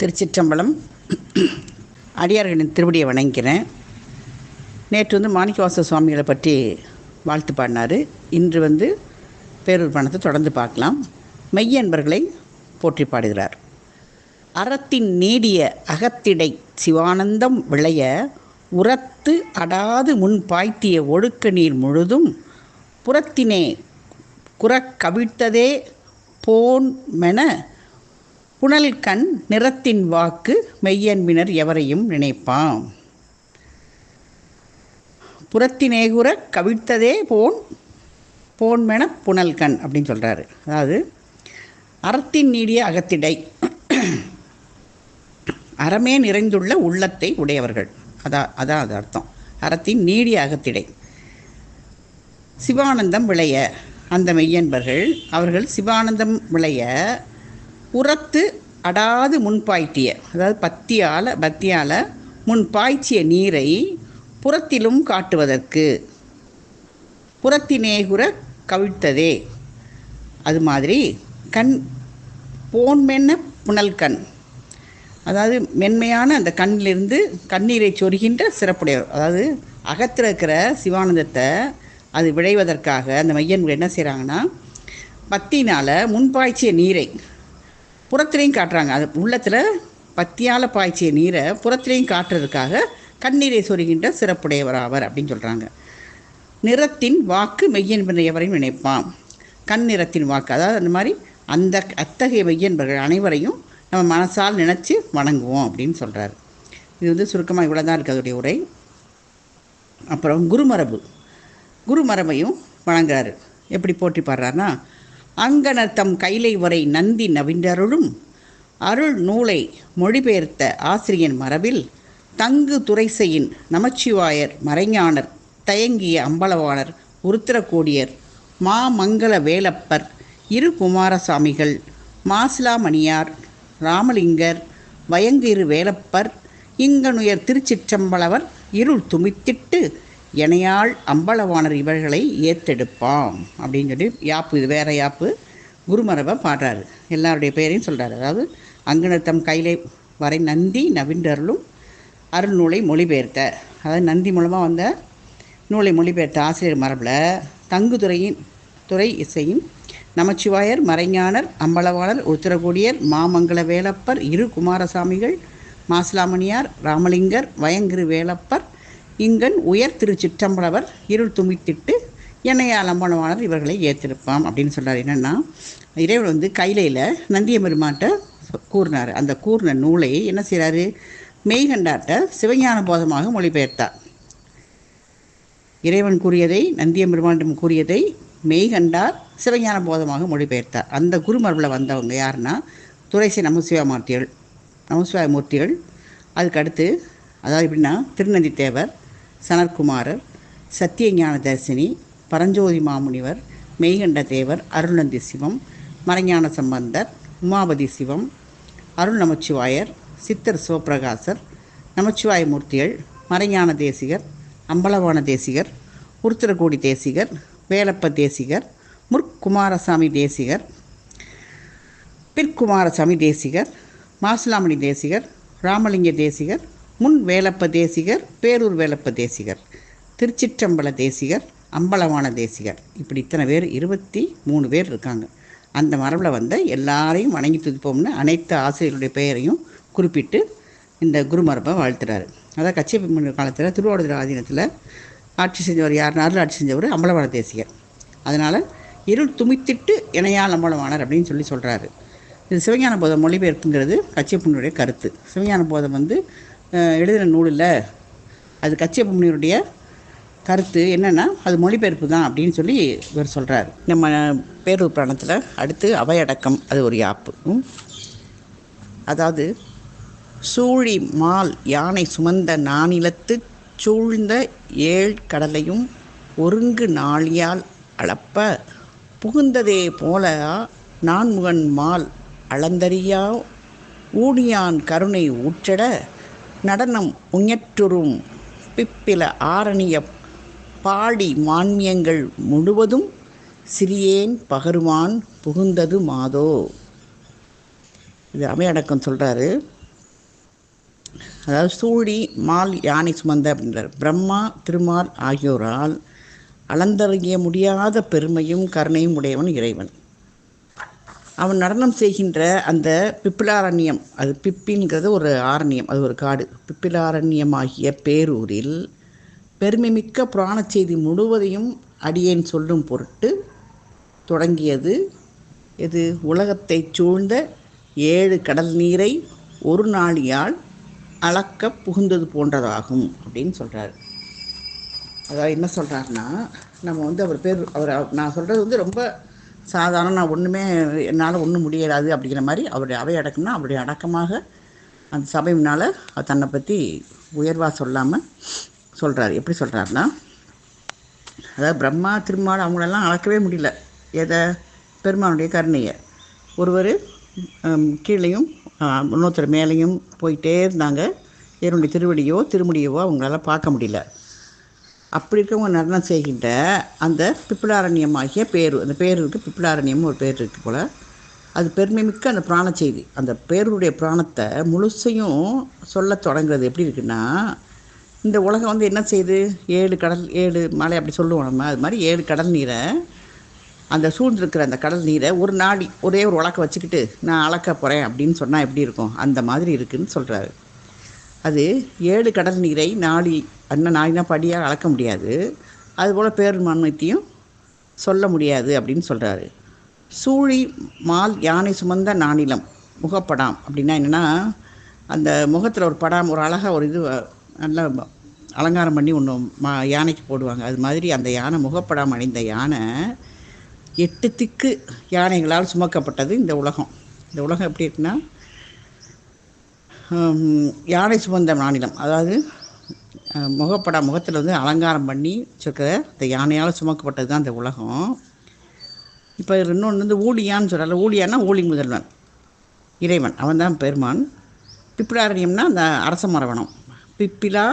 திருச்சிற்றம்பலம் அடியார்களின் திருவடியை வணங்கிறேன் நேற்று வந்து மாணிக்கவாச சுவாமிகளை பற்றி வாழ்த்து பாடினார். இன்று வந்து பேரூர் பணத்தை தொடர்ந்து பார்க்கலாம். மெய்யன்பர்களை போற்றி பாடுகிறார். அறத்தின் நீடிய அகத்திடை சிவானந்தம் விளைய உரத்து அடாது முன் பாய்த்திய ஒழுக்க நீர் முழுதும் புறத்தினே குறக்கவிழ்த்ததே போன்மென போன் மென புனல் கண் நிறத்தின் வாக்கு மெய்யன்பினர் எவரையும் நினைப்பாம். புறத்தினேகுற கவிழ்த்ததே போன் போன்மென புனல் கண் அப்படின்னு சொல்கிறாரு அதாவது அறத்தின் நீடிய அகத்திடை. அறமே நிறைந்துள்ள உள்ளத்தை உடையவர்கள். அதான் அதான் அது அர்த்தம். அறத்தின் நீடிய அகத்திடை. சிவானந்தம் விளைய அந்த மெய்யன்பர்கள் அவர்கள் சிவானந்தம் விளைய உரத்து அடாது முன்பாய்த்திய அதாவது பத்தியால் பத்தியால் முன் பாய்ச்சிய நீரை புறத்திலும் காட்டுவதற்கு புறத்தினேகுற கவிழ்த்ததே. அது மாதிரி கண் போன்மென்ன புனல் கண். அதாவது மென்மையான அந்த கண்ணிலிருந்து கண்ணீரை சொருகின்ற சிறப்புடையவர். அதாவது அகத்தில் இருக்கிற சிவானந்தத்தை அது விளைவதற்காக அந்த மையன்கள் என்ன செய்கிறாங்கன்னா பத்தினால் முன்பாய்ச்சிய நீரை புறத்துலேயும் காட்டுறாங்க. அது உள்ளத்தில் பத்தியால் பாய்ச்சிய நீரை புறத்துலேயும் காட்டுறதுக்காக கண்ணீரை சொருகின்ற சிறப்புடையவர் ஆவர் அப்படின்னு சொல்கிறாங்க நிறத்தின் வாக்கு மெய்யன்பனையவரையும் நினைப்பான். கண் நிறத்தின் வாக்கு. அதாவது அந்த மாதிரி அந்த அத்தகைய மெய்யன்பர்கள் அனைவரையும் நம்ம மனசால் நினச்சி வணங்குவோம் அப்படின்னு சொல்கிறாரு இது வந்து சுருக்கமாக இவ்வளோ தான் இருக்குது அதோடைய உரை. அப்புறம் குருமரபு. குருமரபையும் வணங்குறாரு. எப்படி போற்றி பாடுறாருன்னா அங்கனத்தம் கைலை வரை நந்தி நவின்றருளும். அருள் நூலை மொழிபெயர்த்த ஆசிரியன் மரபில் தங்கு துரைசையின் நமச்சிவாயர் மறைஞானர் தயங்கிய அம்பலவாணர் உருத்திரக்கோடியர் மாமங்கல வேலப்பர் இரு குமாரசாமிகள் மாசிலாமணியார் ராமலிங்கர் வயங்கிரு வேலப்பர் இங்கனுயர் திருச்சிற்றம்பலவர் இருள் துமித்திட்டு எனையாள் அம்பலவாணர் இவர்களை ஏத்தெடுப்பாம் அப்படின்னு சொல்லி யாப்பு இது வேற யாப்பு? குருமரபை பாடுறாரு. எல்லாருடைய பெயரையும் சொல்கிறாரு அதாவது அங்கனத்தம் கையிலே வரை நந்தி நவின்றருளும் அருள் நூலை மொழிபெயர்த்த. அதாவது நந்தி மூலமாக வந்த நூலை மொழிபெயர்த்த ஆசிரியர் மரபில் தங்குதுறையின் துறை இசையும் நமச்சிவாயர் மறைஞானர் அம்பலவாளர் உத்திரகோடியர் மாமங்கல வேலப்பர் இரு குமாரசாமிகள் மாசிலாமணியார் ராமலிங்கர் வயங்கிரு வேலப்பர் இங்கன் உயர் திருச்சிற்றம்பளவர் இருள் துமித்திட்டு என்னையால் அலம்பனவாளர் இவர்களை ஏற்றிருப்பாம் அப்படின்னு சொல்கிறார் என்னென்னா இறைவன் வந்து கைலையில் நந்திய பெருமாட்ட கூறினார். அந்த கூறின நூலை என்ன செய்கிறாரு மெய்கண்டாட்ட சிவஞான போதமாக மொழிபெயர்த்தார். இறைவன் கூறியதை நந்திய பெருமானிடம் கூறியதை மெய்கண்டார் சிவஞான போதமாக மொழிபெயர்த்தார். அந்த குருமரபில் வந்தவங்க யாருன்னா துரைசி நமசிவா மூர்த்திகள் நமசிவாய மூர்த்திகள் அதுக்கு அடுத்து அதாவது எப்படின்னா திருநந்தி தேவர் சனற்குமாரர் சத்தியஞான தரிசினி பரஞ்சோதி மாமுனிவர் மெய்கண்ட தேவர் அருள்நந்தி சிவம் மறைஞான சம்பந்தர் உமாபதி சிவம் அருள் நமச்சிவாயர் சித்தர் சிவபிரகாசர் நமச்சிவாய மூர்த்திகள் மறைஞான தேசிகர் அம்பலவான தேசிகர் உருத்திரகோடி தேசிகர் வேலப்ப தேசிகர் முற்குமாரசாமி தேசிகர் பிற்குமாரசாமி தேசிகர் மாசிலாமணி தேசிகர் ராமலிங்க தேசிகர் முன் வேலப்ப தேசிகர் பேரூர் வேலப்ப தேசிகர் திருச்சிற்றம்பல தேசிகர் அம்பலவான தேசிகர். இப்படி இத்தனை பேர் இருபத்தி மூணு பேர் இருக்காங்க. அந்த மரபில் வந்த எல்லாரையும் வணங்கி துதிப்போம்னு அனைத்து ஆசிரியர்களுடைய பெயரையும் குறிப்பிட்டு இந்த குருமரபை வாழ்த்துறாரு. அதான் கச்சியப்ப காலத்தில் திருவாவூர் ஆதீனத்தில் ஆட்சி செஞ்சவர் யார்? அருள் ஆட்சி செஞ்சவர் அம்பலவான தேசிகர். அதனால் இருள் துமித்திட்டு இணையால் அம்பலவாணர் அப்படின்னு சொல்லி சொல்கிறாரு இது சிவஞான போதம் மொழிபெயர்ப்புங்கிறது கச்சியப்பனுடைய கருத்து. சிவஞான போதம் வந்து எழுதின நூல் இல்லை அது கச்சியப்பனுடைய கருத்து என்னென்னா அது மொழிபெயர்ப்பு தான் அப்படின்னு சொல்லி இவர் சொல்கிறார் நம்ம பேரூர் புராணத்தில் அடுத்து அவையடக்கம் அது ஒரு யாப்பு. அதாவது சூழி மால் யானை சுமந்த நானிலத்து சூழ்ந்த ஏழ் கடலையும் ஒருங்கு நாளியால் அளப்ப புகுந்ததே போல நான்முகன் மால் அளந்தறியா ஊடியான் கருணை ஊற்றட நடனம் உஞற்றுறும். பிப்பில ஆரணிய பாடி மான்மியங்கள் முழுவதும் சிறியேன் பகருவான் புகுந்தது மாதோ. இது அமையடக்கம் சொல்கிறாரு அதாவது சூழி மால் யானை சுமந்த அப்படின்றார். பிரம்மா திருமால் ஆகியோரால் அளந்தறிய முடியாத பெருமையும் கருணையும் உடையவன் இறைவன். அவன் நடனம் செய்கின்ற அந்த பிப்பிலாரண்யம் அது பிப்பின்கிறது ஒரு ஆரண்யம் அது ஒரு காடு. பிப்பிலாரண்யமாகிய பேரூரில் பெருமைமிக்க புராண செய்தி முழுவதையும் அடியேன் சொல்லும் பொருட்டு தொடங்கியது இது உலகத்தைச் சூழ்ந்த ஏழு கடல் நீரை ஒரு நாளியால் அளக்க புகுந்தது போன்றதாகும் அப்படின்னு சொல்கிறாரு அதாவது என்ன சொல்கிறாருன்னா நம்ம வந்து அவர் பேர் அவர் நான் சொல்கிறது வந்து ரொம்ப சாதாரண நான் ஒன்றுமே என்னால் ஒன்றும் முடியாது அப்படிங்கிற மாதிரி அவருடைய அவை அடக்கம்னா அவருடைய அடக்கமாக அந்த சபை முன்னால் தன்னை பற்றி உயர்வாக சொல்லாமல் சொல்கிறார் எப்படி சொல்கிறாருன்னா அதாவது பிரம்மா திருமால் அவங்களெல்லாம் அளக்கவே முடியல. எதை? பெருமானுடைய கருணையை. ஒருவர் கீழேயும் இன்னொருத்தர் மேலேயும் போயிட்டே இருந்தாங்க. என்னுடைய திருவடியோ திருமுடியவோ அவங்களால பார்க்க முடியல. அப்படி இருக்கவங்க நடனம் செய்கின்ற அந்த பிப்பிலாரண்யமாகிய பேரு. அந்த பேருக்கு பிப்பிலாரண்யம் ஒரு பேர் இருக்குது போல். அது பெருமைமிக்க அந்த பிராண செய்தி. அந்த பேருடைய பிராணத்தை முழுசையும் சொல்ல தொடங்குறது எப்படி இருக்குன்னா இந்த உலகம் வந்து என்ன செய்யுது ஏழு கடல் ஏழு மலை அப்படி சொல்லுவோம் நம்ம. அது மாதிரி ஏழு கடல் நீரை அந்த சூழ்ந்திருக்கிற அந்த கடல் நீரை ஒரு நாடி ஒரே ஒரு உலக்க வச்சுக்கிட்டு நான் அளக்க போகிறேன் அப்படின்னு சொன்னால் எப்படி இருக்கும்? அந்த மாதிரி இருக்குதுன்னு சொல்கிறாரு அது ஏழு கடல் நீரை நாடி அண்ணன் நாடினா படியாக அளக்க முடியாது. அதுபோல் பேருமான்மைத்தையும் சொல்ல முடியாது அப்படின்னு சொல்கிறாரு சூழி மால் யானை சுமந்த நாணிலம் முகப்படாம் அப்படின்னா என்னென்னா அந்த முகத்தில் ஒரு படாம் ஒரு அழகாக ஒரு இது நல்லா அலங்காரம் பண்ணி ஒன்று மா யானைக்கு போடுவாங்க. அது மாதிரி அந்த யானை முகப்படாம் அணிந்த யானை எட்டு திக்கு யானைகளால் சுமக்கப்பட்டது இந்த உலகம். இந்த உலகம் எப்படி இருக்குன்னா யானை சுமந்த மாநிலம். அதாவது முகப்படா முகத்தில் வந்து அலங்காரம் பண்ணி வச்சுருக்கிற இந்த யானையால் சுமக்கப்பட்டது தான் இந்த உலகம். இப்போ இன்னொன்று வந்து ஊழியான்னு சொல்கிறாரு ஊழியான்னா ஊழி முதல்வன். இறைவன். அவன் தான் பெருமான். பிப்பிலாரண்யம்னா அந்த அரச மரவனம் பிப்பிலா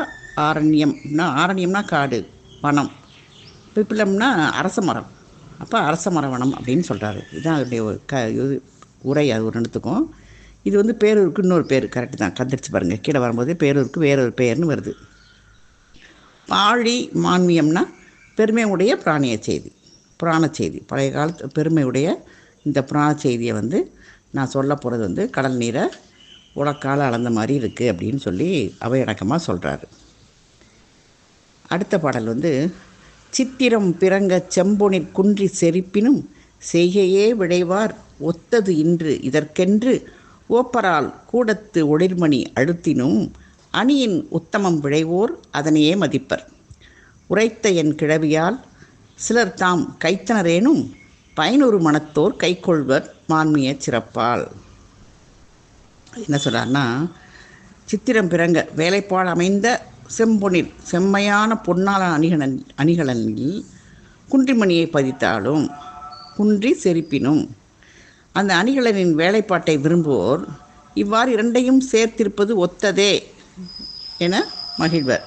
ஆரண்யம்னா ஆரண்யம்னா காடு வனம். பிப்பிலம்னா அரச மரம். அப்போ அரச மரவனம் அப்படின்னு சொல்கிறாரு இதுதான் அதனுடைய ஒரு க இது உரை அது ஒரு இடத்துக்கும் இது வந்து பேரூருக்கு இன்னொரு பேர் கரெக்டு தான். கந்திரிச்சு பாருங்கள் கீழே வரும்போது பேரூருக்கு வேறொரு பெயர்னு வருது. பாழி மான்மியம்னா பெருமையுடைய பிராணிய செய்தி புராண செய்தி. பழைய காலத்து பெருமையுடைய இந்த புராண செய்தியை வந்து நான் சொல்ல போகிறது வந்து கடல் நீரை உலக்கால அளந்த மாதிரி இருக்குது அப்படின்னு சொல்லி அவையடக்கமாக சொல்கிறாரு அடுத்த பாடல் வந்து சித்திரம் பிறங்க செம்பொனிற் குன்றி செரிப்பினும் செய்கையே விளைவார் ஒத்தது இன்று இதற்கென்று கோப்பரால் கூடத்து ஒளிர்மணி அழுத்தினும் அணியின் உத்தமம் விளைவோர் அதனையே மதிப்பர். உரைத்த என் கிழவியால் சிலர் தாம் கைத்தனரேனும் பயனொரு மனத்தோர் கைக்கொள்வர் மான்மிய சிறப்பால். என்ன சொல்கிறாருன்னா சித்திரம் பிறங்க வேலைப்பாடு அமைந்த செம்பொனில் செம்மையான பொன்னால அணிகலன் அணிகலனில் குன்றிமணியை பதித்தாலும் குன்றி செரிப்பினும் அந்த அணிகலனின் வேலைப்பாட்டை விரும்புவோர் இவ்வாறு இரண்டையும் சேர்த்திருப்பது ஒத்ததே என மகிழ்வர்.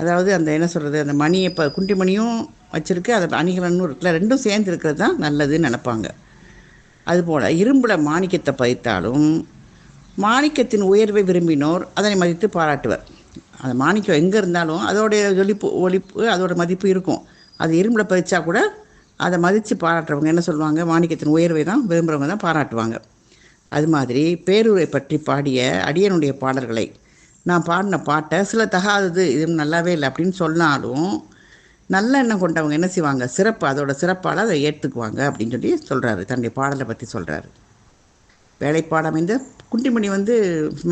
அதாவது அந்த என்ன சொல்கிறது அந்த மணியை இப்போ குண்டிமணியும் வச்சுருக்கு அதை அணிகலனும் இருக்குல்ல ரெண்டும் சேர்ந்து இருக்கிறது தான் நல்லதுன்னு நினப்பாங்க. அதுபோல் இரும்புல மாணிக்கத்தை பதித்தாலும் மாணிக்கத்தின் உயர்வை விரும்பினோர் அதனை மதித்து பாராட்டுவர். அந்த மாணிக்கம் எங்கே இருந்தாலும் அதோடைய ஒழிப்பு ஒழிப்பு அதோட மதிப்பு இருக்கும். அது இரும்புல பதிச்சா கூட அதை மதித்து பாராட்டுறவங்க என்ன சொல்லுவாங்க? மாணிக்கத்தின் உயர்வை தான் விரும்புகிறவங்க தான் பாராட்டுவாங்க. அது மாதிரி பேரூரை பற்றி பாடிய அடியனுடைய பாடல்களை நான் பாடின பாட்டை சில தகாதது இது நல்லாவே இல்லை அப்படின்னு சொன்னாலும் நல்ல எண்ணம் கொண்டவங்க என்ன செய்வாங்க? சிறப்பு அதோட சிறப்பால் அதை ஏற்றுக்குவாங்க அப்படின்னு சொல்லி சொல்கிறாரு தன்னுடைய பாடலை பற்றி சொல்கிறாரு வேலைப்பாடம் இந்த குண்டிமணி வந்து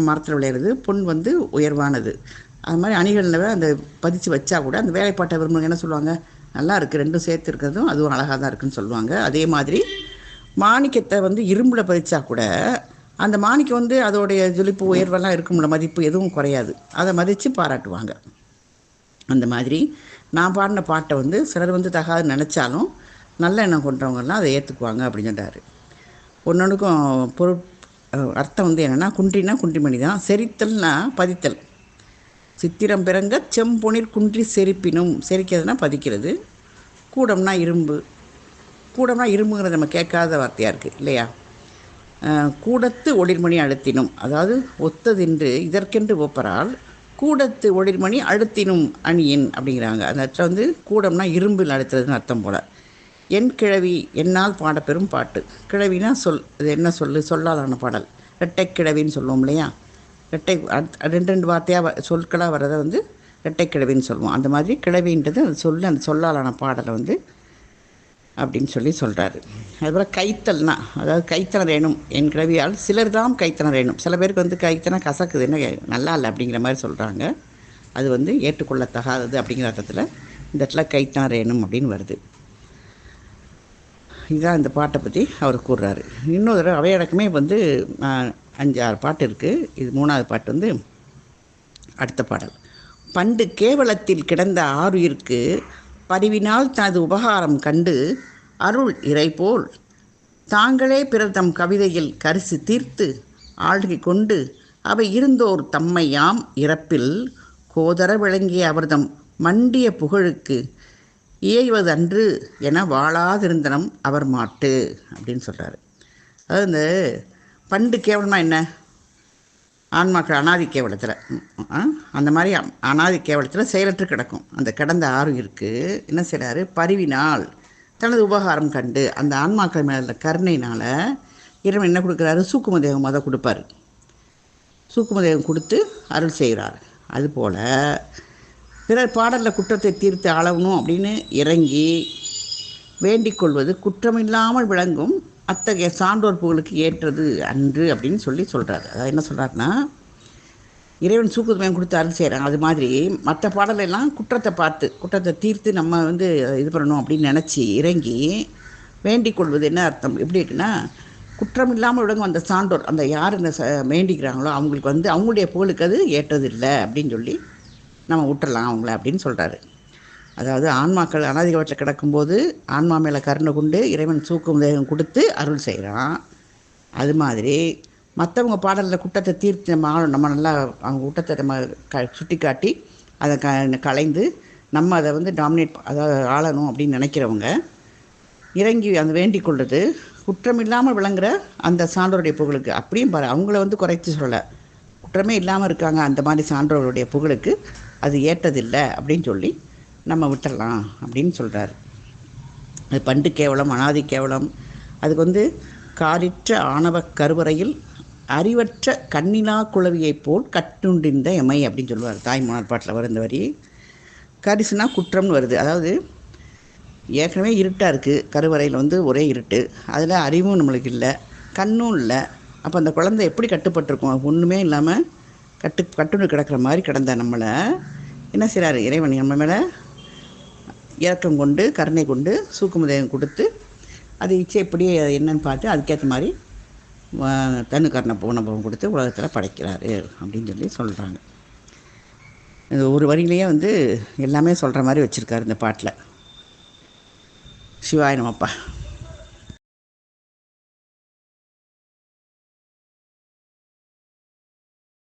மரத்தில் விளையிறது பொன் வந்து உயர்வானது. அது மாதிரி அணிகளில் அந்த பதிச்சு வச்சா கூட அந்த வேலைப்பாட்டை விரும்புகிறவங்க என்ன சொல்லுவாங்க? நல்லா இருக்குது ரெண்டும் சேர்த்து இருக்கிறதும் அதுவும் அழகாக தான் இருக்குன்னு சொல்லுவாங்க. அதே மாதிரி மாணிக்கத்தை வந்து இரும்பில் பதிச்சா கூட அந்த மாணிக்கம் வந்து அதோடைய ஜொலிப்பு உயர்வெல்லாம் இருக்கும்ல மதிப்பு எதுவும் குறையாது. அதை மதித்து பாராட்டுவாங்க. அந்த மாதிரி நான் பாடின பாட்டை வந்து சிலர் வந்து தகாது நினச்சாலும் நல்ல எண்ணம் கொண்டவங்கெல்லாம் அதை ஏற்றுக்குவாங்க அப்படின்னு சொல்கிறாரு ஒன்னொன்றுக்கும் பொருள் அர்த்தம் வந்து என்னென்னா குன்றினா குன்றிமணி தான் செரித்தல்னா பதித்தல். சித்திரம் பிறங்க செம்பொனில் குன்றி செரிப்பினும் செரிக்கிறதுனா பதிக்கிறது. கூடம்னா இரும்பு. கூடம்னா இரும்புங்கிறது நம்ம கேட்காத வார்த்தையாக இருக்குது இல்லையா? கூடத்து ஒளிர்மணி அழுத்தினும் அதாவது ஒத்ததென்று இதற்கென்று ஒப்பரால் கூடத்து ஒளிர்மணி அழுத்தினும் அணியின் அப்படிங்கிறாங்க. அந்த இடத்துல வந்து கூடம்னா இரும்பில் அழுத்துறதுன்னு அர்த்தம் போல். என் கிழவி என்னால் பாடப்பெறும் பாட்டு. கிழவினா சொல் அது என்ன சொல்லு? சொல்லாதான பாடல். ரெட்டை கிழவின்னு சொல்லுவோம் இல்லையா? ரெட்டை அடுத்த- ரெண்டு ரெண்டு வார்த்தையாக சொற்களாக வர்றதை வந்து ரெட்டை கிழவின்னு சொல்லுவோம். அந்த மாதிரி கிழவின்றது அந்த சொல்லு அந்த சொல்லாலான பாடலை வந்து அப்படின்னு சொல்லி சொல்கிறாரு அதுபோல் கைத்தல்னா அதாவது கைத்தன வேணும். என் கிழவியால் சிலர் தான் கைத்தன வேணும். சில பேருக்கு வந்து கைத்தனை கசக்குது. என்ன நல்லா இல்லை அப்படிங்கிற மாதிரி சொல்கிறாங்க அது வந்து ஏற்றுக்கொள்ளத்தகாதது அப்படிங்கிற அர்த்தத்தில் இந்த இடத்துல கைத்தன வேணும் அப்படின்னு வருது. இதுதான் இந்த பாட்டை பற்றி அவர் கூறுறாரு. இன்னொரு தடவை அவையடக்கமே வந்து அஞ்சு ஆறு பாட்டு இருக்குது இது மூணாவது பாட்டு வந்து அடுத்த பாடல். பண்டு கேவலத்தில் கிடந்த ஆறுயிருக்கு பரிவினால் தனது உபகாரம் கண்டு அருள் இறை போல் தாங்களே பிறர் தம் கவிதையில் கரிசு தீர்த்து ஆழ்கை கொண்டு அவை இருந்தோர் தம்மையாம் இறப்பில் கோதர விளங்கிய அவர்தம் மண்டிய புகழுக்கு இயைவது அன்று என வாழாதிருந்தனம் அவர் மாட்டு அப்படின்னு சொல்கிறாரு அதாவது இந்த பண்டு கேவலமாக என்ன? ஆன்மாக்கள் அனாதி கேவலத்தில். அந்த மாதிரி அனாதி கேவலத்தில் செயலற்று கிடக்கும். அந்த கடந்த ஆறு இருக்குது என்ன செய்கிறாரு பரிவினால். தனது உபகாரம் கண்டு அந்த ஆன்மாக்கள் மேலே கருணையினால் இறைவன் என்ன கொடுக்குறாரு? சூக்கும தேகம் அதை கொடுப்பாரு. சூக்குமதேகம் கொடுத்து அருள் செய்கிறார். அதுபோல் பிறர் பாடலில் குற்றத்தை தீர்த்து அளவணும் அப்படின்னு இறங்கி வேண்டிக் கொள்வது குற்றமில்லாமல் விளங்கும் அத்தகைய சான்றோர் புகழுக்கு ஏற்றது அன்று அப்படின்னு சொல்லி சொல்கிறாரு அதாவது என்ன சொல்கிறாருன்னா இறைவன் சூக்குதமயம் கொடுத்து அருள் செய்கிறாங்க அது மாதிரி மற்ற பாடலெல்லாம் குற்றத்தை பார்த்து குற்றத்தை தீர்த்து நம்ம வந்து இது பண்ணணும் அப்படின்னு நினச்சி இறங்கி வேண்டிக் கொள்வது என்ன அர்த்தம்? எப்படி இருக்குன்னா குற்றம் இல்லாமல் விடங்க அந்த சான்றோர் அந்த யார் இந்த ச வேண்டிக்கிறாங்களோ அவங்களுக்கு வந்து அவங்களுடைய புகழுக்கு அது ஏற்றது இல்லை அப்படின்னு சொல்லி நம்ம விட்டுறலாம் அவங்கள அப்படின்னு சொல்கிறாரு அதாவது ஆன்மாக்கள் அனாதிகவற்றில் கிடக்கும்போது ஆன்மா மேலே கருணை கொண்டு இறைவன் சூக்கும் தேகம் கொடுத்து அருள் செய்கிறான். அது மாதிரி மற்றவங்க பாடலில் குற்றத்தை தீர்த்து நம்ம நம்ம நல்லா அவங்க குற்றத்தை நம்ம க சுட்டி காட்டி அதை க கலைந்து நம்ம அதை வந்து டாமினேட் அதாவது ஆளணும் அப்படின்னு நினைக்கிறவங்க இறங்கி அந்த வேண்டிக் கொள்வது குற்றம் இல்லாமல் விளங்குற அந்த சான்றோருடைய புகழுக்கு. அப்படியும் பாரு அவங்கள வந்து குறைத்து சொல்லலை. குற்றமே இல்லாமல் இருக்காங்க அந்த மாதிரி சான்றோருடைய புகழுக்கு. அது ஏற்றதில்லை அப்படின்னு சொல்லி நம்ம விட்டுடலாம் அப்படின்னு சொல்கிறார் அது பண்டு கேவலம் அனாதி கேவலம். அதுக்கு வந்து காரிற்ற ஆணவ கருவறையில் அறிவற்ற கண்ணிலா குளவியைப் போல் கட்டுண்டிருந்த எமை அப்படின்னு சொல்லுவார் தாய் பாட்டில் வரும் இந்த வரி கரிசுனா குற்றம்னு வருது. அதாவது ஏற்கனவே இருட்டாக இருக்குது கருவறையில் வந்து ஒரே இருட்டு. அதில் அறிவும் நம்மளுக்கு இல்லை. கண்ணும் இல்லை. அப்போ அந்த குழந்தை எப்படி கட்டுப்பட்டிருக்கும்? ஒன்றுமே இல்லாமல் கட்டு கட்டுன்னு கிடக்கிற மாதிரி கிடந்த நம்மளை என்ன செய்கிறாரு இறைவன் நம்ம மேலே? இறக்கம் கொண்டு கருணை கொண்டு சூக்குமுதயம் கொடுத்து அது இச்சை எப்படி என்னன்னு பார்த்து அதுக்கேற்ற மாதிரி தனு கர்ண பூனபவம் கொடுத்து உலகத்தில் படைக்கிறாரு அப்படின்னு சொல்லி சொல்கிறாங்க இந்த ஒரு வரியிலேயே வந்து எல்லாமே சொல்கிற மாதிரி வச்சுருக்காரு இந்த பாட்டில். சிவாய நமப்பா